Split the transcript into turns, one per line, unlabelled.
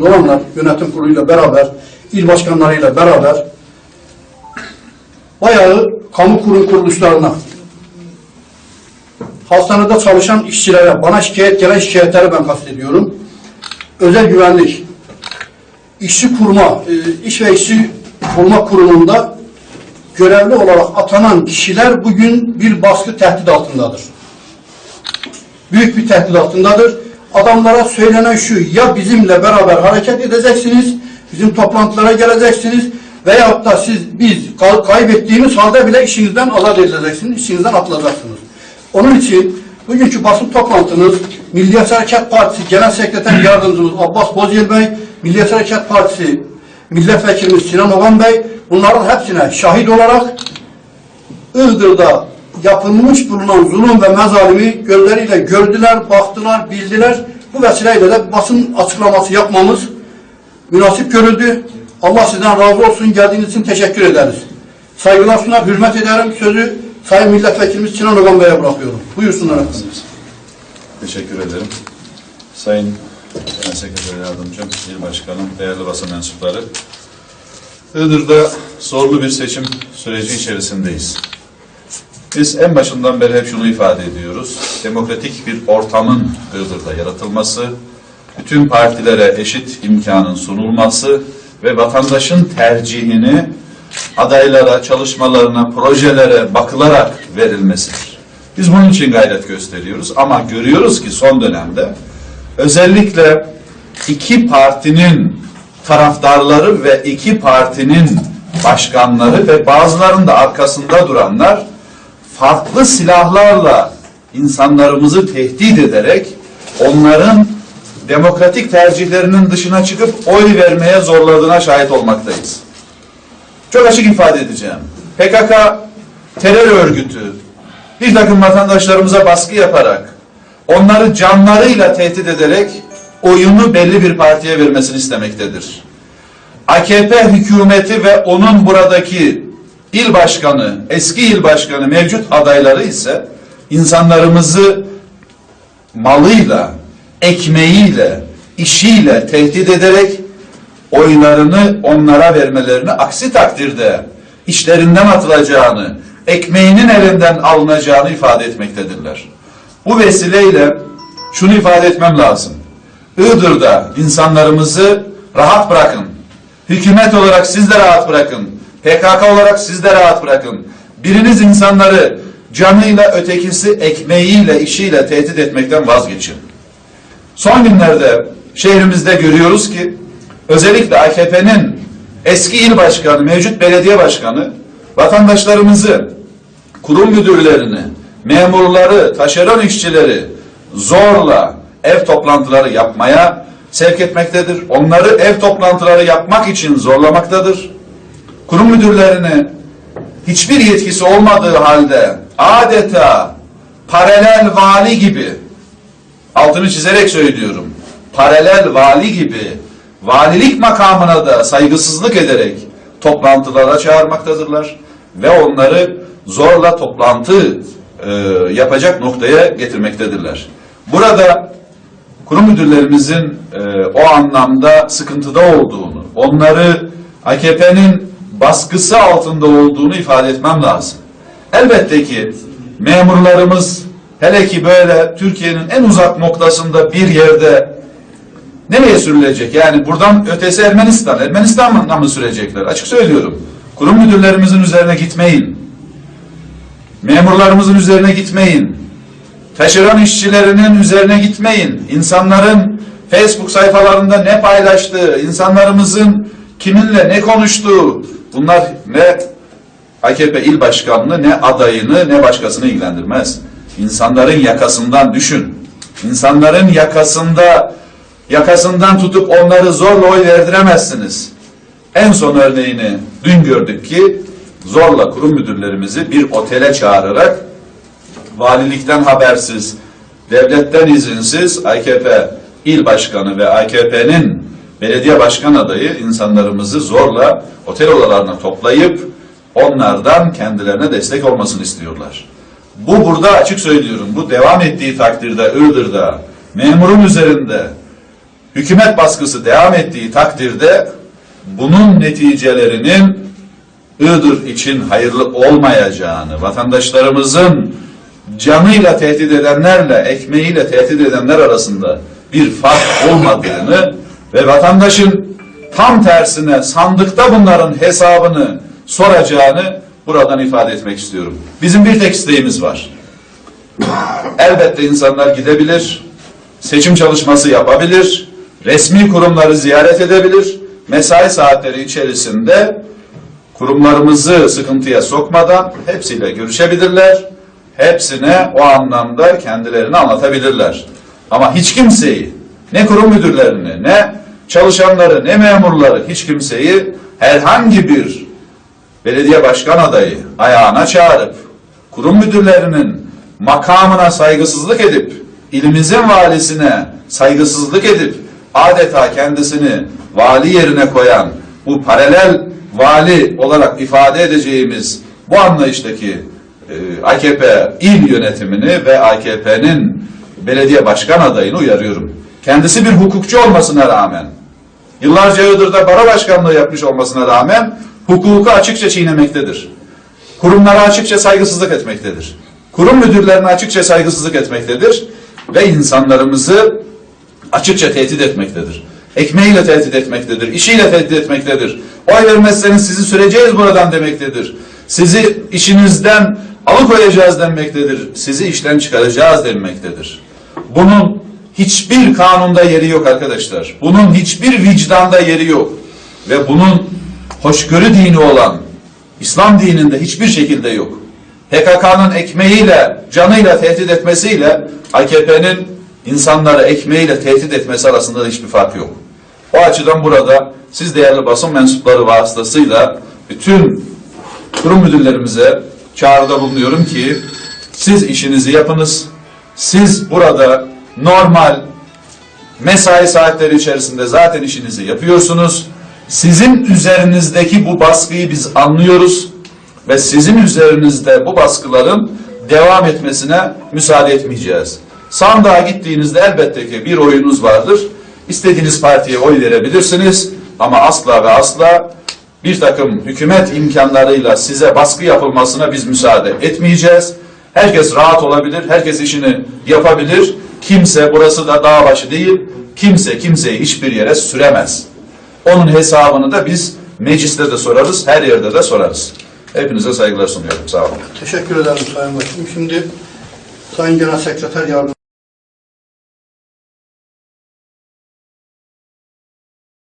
olanlar yönetim kuruluyla beraber, il başkanlarıyla beraber bayağı kamu kurum kuruluşlarına, hastanede çalışan işçilere, bana şikayet gelen şikayetleri ben kastediyorum. Özel güvenlik, işçi kurma, e, iş ve işçi kurma kurumunda görevli olarak atanan kişiler bugün bir baskı tehdit altındadır. Büyük bir tehdit altındadır. Adamlara söylenen şu, ya bizimle beraber hareket edeceksiniz, bizim toplantılara geleceksiniz veyahut da siz biz kay- kaybettiğimiz halde bile işinizden azat edileceksiniz, işinizden atılacaksınız. Onun için bugünkü basın toplantımız Milliyetçi Hareket Partisi Genel Sekreter Yardımcımız Abbas Bozyel Bey, Milliyetçi Hareket Partisi Milletvekilimiz Sinan Oğan Bey bunların hepsine şahit olarak Iğdır'da yapılmış bulunan zulüm ve mezalimi gözleriyle gördüler, baktılar, bildiler. Bu vesileyle de basın açıklaması yapmamız münasip görüldü. Allah sizden razı olsun. Geldiğiniz için teşekkür ederiz. Saygılar sunar, hürmet ederim. Sözü Sayın Milletvekilimiz Sinan Ogan Bey'e bırakıyorum. Buyursunlar efendim.
Teşekkür ederim. Sayın Genel Sekreter Yardımcım, İl Başkanım, değerli basın mensupları. Iğdır'da zorlu bir seçim süreci içerisindeyiz. Biz en başından beri hep şunu ifade ediyoruz. Demokratik bir ortamın Iğdır'da yaratılması, bütün partilere eşit imkanın sunulması ve vatandaşın tercihini adaylara, çalışmalarına, projelere bakılarak verilmesidir. Biz bunun için gayret gösteriyoruz ama görüyoruz ki son dönemde özellikle iki partinin taraftarları ve iki partinin başkanları ve bazılarının da arkasında duranlar farklı silahlarla insanlarımızı tehdit ederek onların demokratik tercihlerinin dışına çıkıp oy vermeye zorladığına şahit olmaktayız. Çok açık ifade edeceğim. PKK terör örgütü bir takım vatandaşlarımıza baskı yaparak onları canlarıyla tehdit ederek oyunu belli bir partiye vermesini istemektedir. AKP hükümeti ve onun buradaki il başkanı, eski il başkanı, mevcut adayları ise insanlarımızı malıyla, ekmeğiyle, işiyle tehdit ederek oylarını onlara vermelerini aksi takdirde işlerinden atılacağını, ekmeğinin elinden alınacağını ifade etmektedirler. Bu vesileyle şunu ifade etmem lazım. Iğdır'da insanlarımızı rahat bırakın. Hükümet olarak siz de rahat bırakın. PKK olarak siz de rahat bırakın. Biriniz insanları canıyla ötekisi ekmeğiyle, işiyle tehdit etmekten vazgeçin. Son günlerde şehrimizde görüyoruz ki özellikle AKP'nin eski il başkanı, mevcut belediye başkanı vatandaşlarımızı, kurum müdürlerini, memurları, taşeron işçileri zorla ev toplantıları yapmaya sevk etmektedir. Onları ev toplantıları yapmak için zorlamaktadır. Kurum müdürlerini hiçbir yetkisi olmadığı halde adeta paralel vali gibi altını çizerek söylüyorum. Paralel vali gibi valilik makamına da saygısızlık ederek toplantılara çağırmaktadırlar ve onları zorla toplantı e, yapacak noktaya getirmektedirler. Burada kurum müdürlerimizin e, o anlamda sıkıntıda olduğunu, onları AKP'nin baskısı altında olduğunu ifade etmem lazım. Elbette ki memurlarımız hele ki böyle Türkiye'nin en uzak noktasında bir yerde nereye sürülecek? Yani buradan ötesi Ermenistan. Ermenistan'a mı sürecekler? Açık söylüyorum. Kurum müdürlerimizin üzerine gitmeyin. Memurlarımızın üzerine gitmeyin. Taşeron işçilerinin üzerine gitmeyin. İnsanların Facebook sayfalarında ne paylaştığı, insanlarımızın kiminle ne konuştuğu, bunlar ne AKP il başkanını, ne adayını, ne başkasını ilgilendirmez. İnsanların yakasından düşün. İnsanların yakasında yakasından tutup onları zorla oy verdiremezsiniz. En son örneğini dün gördük ki zorla kurum müdürlerimizi bir otele çağırarak valilikten habersiz, devletten izinsiz AKP il başkanı ve AKP'nin belediye başkan adayı insanlarımızı zorla otel odalarına toplayıp onlardan kendilerine destek olmasını istiyorlar. Bu burada açık söylüyorum. Bu devam ettiği takdirde Iğdır'da memurun üzerinde hükümet baskısı devam ettiği takdirde bunun neticelerinin Iğdır için hayırlı olmayacağını, vatandaşlarımızın canıyla tehdit edenlerle, ekmeğiyle tehdit edenler arasında bir fark olmadığını ve vatandaşın tam tersine sandıkta bunların hesabını soracağını buradan ifade etmek istiyorum. Bizim bir tek isteğimiz var. Elbette insanlar gidebilir, seçim çalışması yapabilir, resmi kurumları ziyaret edebilir, mesai saatleri içerisinde kurumlarımızı sıkıntıya sokmadan hepsiyle görüşebilirler, hepsine o anlamda kendilerini anlatabilirler. Ama hiç kimseyi, ne kurum müdürlerini, ne çalışanları, ne memurları, hiç kimseyi herhangi bir belediye başkan adayı ayağına çağırıp, kurum müdürlerinin makamına saygısızlık edip, ilimizin valisine saygısızlık edip, adeta kendisini vali yerine koyan bu paralel vali olarak ifade edeceğimiz bu anlayıştaki e, AKP il yönetimini ve AKP'nin belediye başkan adayını uyarıyorum. Kendisi bir hukukçu olmasına rağmen, yıllarca Iğdır'da bara başkanlığı yapmış olmasına rağmen hukuku açıkça çiğnemektedir. Kurumlara açıkça saygısızlık etmektedir. Kurum müdürlerine açıkça saygısızlık etmektedir ve insanlarımızı açıkça tehdit etmektedir. Ekmeğiyle tehdit etmektedir, işiyle tehdit etmektedir. Oy vermezseniz sizi süreceğiz buradan demektedir. Sizi işinizden alıkoyacağız demektedir. Sizi işten çıkaracağız demektedir. Bunun hiçbir kanunda yeri yok arkadaşlar. Bunun hiçbir vicdanda yeri yok. Ve bunun hoşgörü dini olan İslam dininde hiçbir şekilde yok. PKK'nın ekmeğiyle, canıyla tehdit etmesiyle AKP'nin insanları ekmeğiyle tehdit etmesi arasında da hiçbir fark yok. O açıdan burada siz değerli basın mensupları vasıtasıyla bütün kurum müdürlerimize çağrıda bulunuyorum ki siz işinizi yapınız. Siz burada normal mesai saatleri içerisinde zaten işinizi yapıyorsunuz. Sizin üzerinizdeki bu baskıyı biz anlıyoruz ve sizin üzerinizde bu baskıların devam etmesine müsaade etmeyeceğiz. Sandığa gittiğinizde elbette ki bir oyunuz vardır. İstediğiniz partiye oy verebilirsiniz ama asla ve asla bir takım hükümet imkanlarıyla size baskı yapılmasına biz müsaade etmeyeceğiz. Herkes rahat olabilir, herkes işini yapabilir. Kimse burası da dağ başı değil, kimse kimseyi hiçbir yere süremez. Onun hesabını da biz mecliste de sorarız, her yerde de sorarız. Hepinize saygılar sunuyorum. Sağ olun.
Teşekkür ederim Sayın Başkanım. Şimdi Sayın Genel Sekreter Yardımcısı